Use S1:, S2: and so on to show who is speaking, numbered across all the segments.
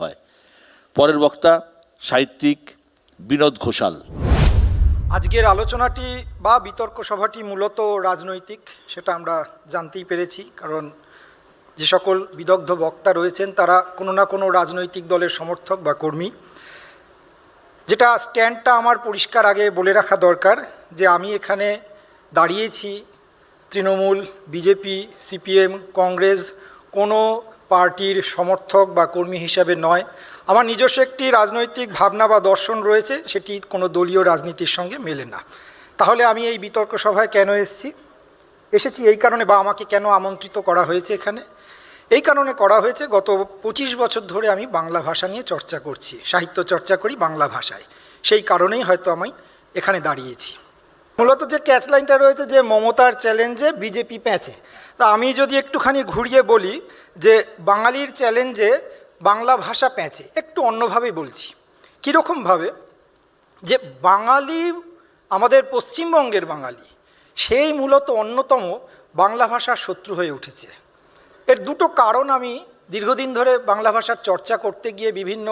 S1: হয়। পরের বক্তা সাহিত্যিক বিনোদ ঘোষাল।
S2: আজকের আলোচনাটি বা বিতর্ক সভাটি মূলত রাজনৈতিক, সেটা আমরা জানতেই পেরেছি, কারণ যে সকল বিদগ্ধ বক্তা রয়েছেন, তারা কোনো না কোনো রাজনৈতিক দলের সমর্থক বা কর্মী। যেটা স্ট্যান্ডটা আমার পরিষ্কার আগে বলে রাখা দরকার, যে আমি এখানে দাঁড়িয়েছি, তৃণমূল, বিজেপি, সিপিএম, কংগ্রেস, কোনো পার্টির সমর্থক বা কর্মী হিসাবে নয়। আমার নিজস্ব একটি রাজনৈতিক ভাবনা বা দর্শন রয়েছে, সেটি কোনো দলীয় রাজনীতির সঙ্গে মেলে না। তাহলে আমি এই বিতর্ক সভায় কেন এসেছি? এসেছি এই কারণে বা আমাকে কেন আমন্ত্রিত করা হয়েছে এখানে? এই কারণে করা হয়েছে, গত পঁচিশ বছর ধরে আমি বাংলা ভাষা নিয়ে চর্চা করছি, সাহিত্য চর্চা করি বাংলা ভাষায়। সেই কারণেই হয়তো আমি এখানে দাঁড়িয়েছি। মূলত যে ক্যাচ লাইনটা রয়েছে যে মমতার চ্যালেঞ্জে বিজেপি প্যাঁচে তা আমি যদি একটুখানি ঘুরিয়ে বলি যে বাঙালির চ্যালেঞ্জে বাংলা ভাষা প্যাঁচে একটু অন্যভাবে বলছি। কীরকমভাবে? যে বাঙালি, আমাদের পশ্চিমবঙ্গের বাঙালি, সেই মূলত অন্যতম বাংলা ভাষার শত্রু হয়ে উঠেছে। এর দুটো কারণ আমি দীর্ঘদিন ধরে বাংলা ভাষার চর্চা করতে গিয়ে বিভিন্ন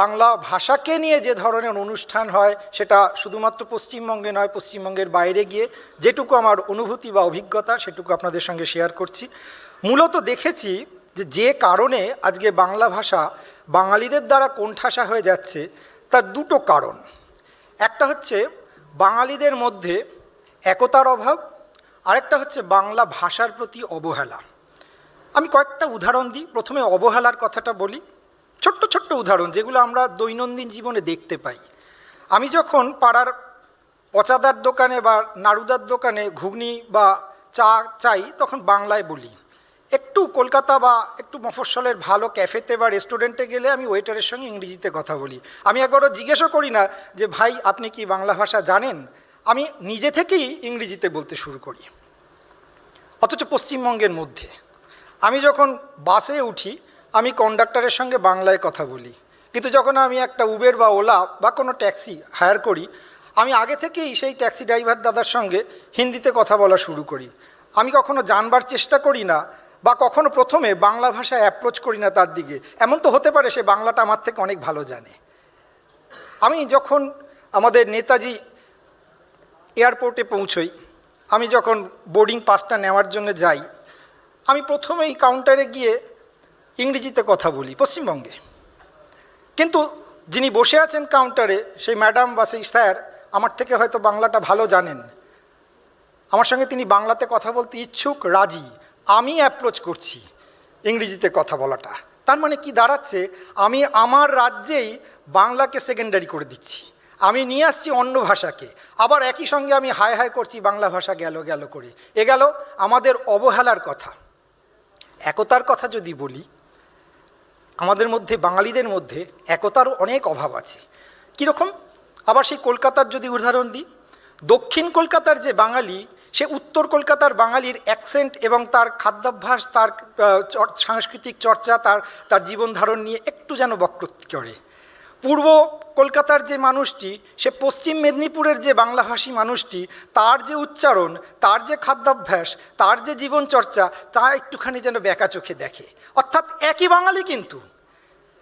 S2: বাংলা ভাষাকে নিয়ে যে ধরনের অনুষ্ঠান হয় সেটা শুধুমাত্র পশ্চিমবঙ্গে নয়, পশ্চিমবঙ্গের বাইরে গিয়ে যেটুকু আমার অনুভূতি বা অভিজ্ঞতা সেটুকু আপনাদের সঙ্গে শেয়ার করছি। মূলত দেখেছি যে যে কারণে আজকে বাংলা ভাষা বাঙালিদের দ্বারা কোণঠাসা হয়ে যাচ্ছে, তার দুটো কারণ। একটা হচ্ছে বাঙালিদের মধ্যে একতার অভাব, আরেকটা হচ্ছে বাংলা ভাষার প্রতি অবহেলা। আমি কয়েকটা উদাহরণ দিই। প্রথমে অবহেলার কথাটা বলি। ছোট্ট ছোট্ট উদাহরণ যেগুলো আমরা দৈনন্দিন জীবনে দেখতে পাই। আমি যখন পাড়ার পচাদার দোকানে বা নাড়ুদার দোকানে ঘুগনি বা চা চাই, তখন বাংলায় বলি, একটু কলকাতা বা একটু মফস্বলের ভালো ক্যাফেতে বা রেস্টুরেন্টে গেলে আমি ওয়েটারের সঙ্গে ইংরেজিতে কথা বলি। আমি একবারও জিজ্ঞেসও করি না যে, ভাই, আপনি কি বাংলা ভাষা জানেন? আমি নিজে থেকেই ইংরেজিতে বলতে শুরু করি। অথচ পশ্চিমবঙ্গের মধ্যে আমি যখন বাসে উঠি, আমি কন্ডাক্টরের সঙ্গে বাংলায় কথা বলি। কিন্তু যখন আমি একটা উবের বা ওলা বা কোনো ট্যাক্সি হায়ার করি, আমি আগে থেকেই সেই ট্যাক্সি ড্রাইভার দাদার সঙ্গে হিন্দিতে কথা বলা শুরু করি। আমি কখনো জানবার চেষ্টা করি না বা কখনো প্রথমে বাংলা ভাষায় অ্যাপ্রোচ করি না তার দিকে। এমন তো হতে পারে সে বাংলাটা আমার থেকে অনেক ভালো জানে। আমি যখন আমাদের নেতাজি এয়ারপোর্টে পৌঁছই, আমি যখন বোর্ডিং পাসটা নেওয়ার জন্য যাই আমি প্রথমেই কাউন্টারে গিয়ে ইংরেজিতে কথা বলি, পশ্চিমবঙ্গে। কিন্তু যিনি বসে আছেন কাউন্টারে সেই ম্যাডাম বা সেই স্যার আমার থেকে হয়তো বাংলাটা ভালো জানেন। আমার সঙ্গে তিনি বাংলাতে কথা বলতে ইচ্ছুক, রাজি। আমি অ্যাপ্রোচ করছি ইংরেজিতে কথা বলাটা। তার মানে কি দাঁড়াচ্ছে? আমি আমার রাজ্যেই বাংলাকে সেকেন্ডারি করে দিচ্ছি। আমি নিয়ে আসছি অন্য ভাষাকে। আবার একই সঙ্গে আমি হায় হায় করছি, বাংলা ভাষা গেল গেল করে। এ গেল আমাদের অবহেলার কথা। একতার কথা যদি বলি, আমাদের মধ্যে, বাঙালিদের মধ্যে একতারও অনেক অভাব আছে। কীরকম আবার সেই কলকাতার যদি উদাহরণ দিই, দক্ষিণ কলকাতার যে বাঙালি, সে উত্তর কলকাতার বাঙালির অ্যাকসেন্ট এবং তার খাদ্যাভ্যাস, তার সাংস্কৃতিক চর্চা, তার তার জীবনধারণ নিয়ে একটু যেন বক্রত করে। পূর্ব কলকাতার যে মানুষটি, সে পশ্চিম মেদিনীপুরের যে বাংলাভাষী মানুষটি, তার যে উচ্চারণ, তার যে খাদ্যাভ্যাস, তার যে জীবনচর্চা, তা একটুখানি যেন বেঁকা চোখে দেখে। অর্থাৎ একই বাঙালি কিন্তু।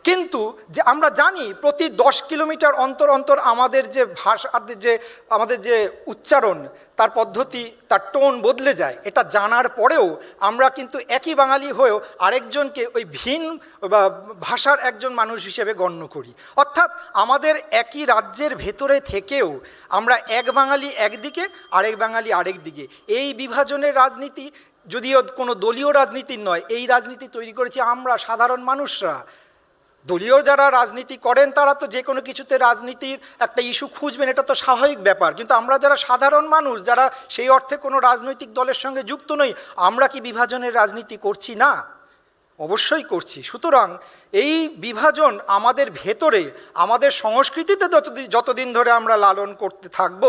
S2: কিন্তু যে আমরা জানি প্রতি দশ কিলোমিটার অন্তর অন্তর আমাদের যে ভাষা, যে আমাদের যে উচ্চারণ, তার পদ্ধতি, তার টোন বদলে যায়, এটা জানার পরেও আমরা কিন্তু একই বাঙালি হয়েও আরেকজনকে ওই ভিন ভাষার একজন মানুষ হিসেবে গণ্য করি। অর্থাৎ আমাদের একই রাজ্যের ভেতরে থেকেও আমরা এক বাঙালি একদিকে, আরেক বাঙালি আরেক দিকে। এই বিভাজনের রাজনীতি, যদিও কোনো দলীয় রাজনীতির নয়, এই রাজনীতি তৈরি করেছি আমরা, সাধারণ মানুষরা। দলীয় যারা রাজনীতি করেন, তারা তো যে কোনো কিছুতে রাজনীতির একটা ইস্যু খুঁজবেন, এটা তো স্বাভাবিক ব্যাপার। কিন্তু আমরা যারা সাধারণ মানুষ, যারা সেই অর্থে কোনো রাজনৈতিক দলের সঙ্গে যুক্ত নই, আমরা কি বিভাজনের রাজনীতি করছি না? অবশ্যই করছি। সুতরাং এই বিভাজন আমাদের ভেতরে, আমাদের সংস্কৃতিতে যতদিন ধরে আমরা লালন করতে থাকব,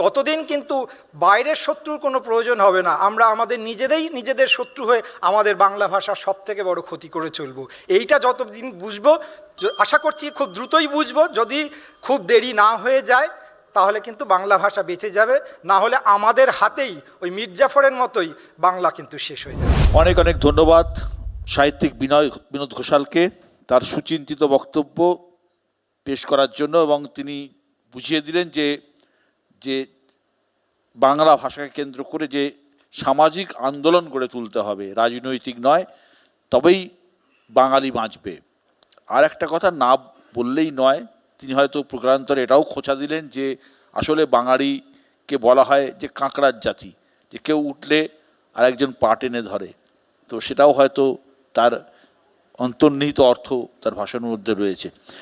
S2: ততদিন কিন্তু বাইরের শত্রুর কোনো প্রয়োজন হবে না। আমরা আমাদের নিজেদেরই নিজেদের শত্রু হয়ে আমাদের বাংলা ভাষার সব থেকে বড় ক্ষতি করে চলব। এইটা যতদিন বুঝব আশা করছি খুব দ্রুতই বুঝব। যদি খুব দেরি না হয়ে যায়, তাহলে কিন্তু বাংলা ভাষা বেঁচে যাবে। না হলে আমাদের হাতেই ওই মির্জাফরের মতোই বাংলা কিন্তু শেষ হয়ে যাবে।
S1: অনেক অনেক ধন্যবাদ। সাহিত্যিক বিনয়, বিনোদ ঘোষালকে তার সুচিন্তিত বক্তব্য পেশ করার জন্য এবং তিনি বুঝিয়ে দিলেন যে যে বাংলা ভাষাকে কেন্দ্র করে যে সামাজিক আন্দোলন গড়ে তুলতে হবে, রাজনৈতিক নয়, তবেই বাঙালি বাঁচবে। আর একটা কথা না বললেই নয়, তিনি হয়তো প্রকারান্তরে এটাও খোঁচা দিলেন যে, আসলে বাঙালিকে বলা হয় যে কাঁকড়ার জাতি, যে কেউ উঠলে আর একজন পা টেনে ধরে। তো সেটাও হয়তো তার অন্তর্নিহিত অর্থ তার ভাষণের মধ্যে রয়েছে।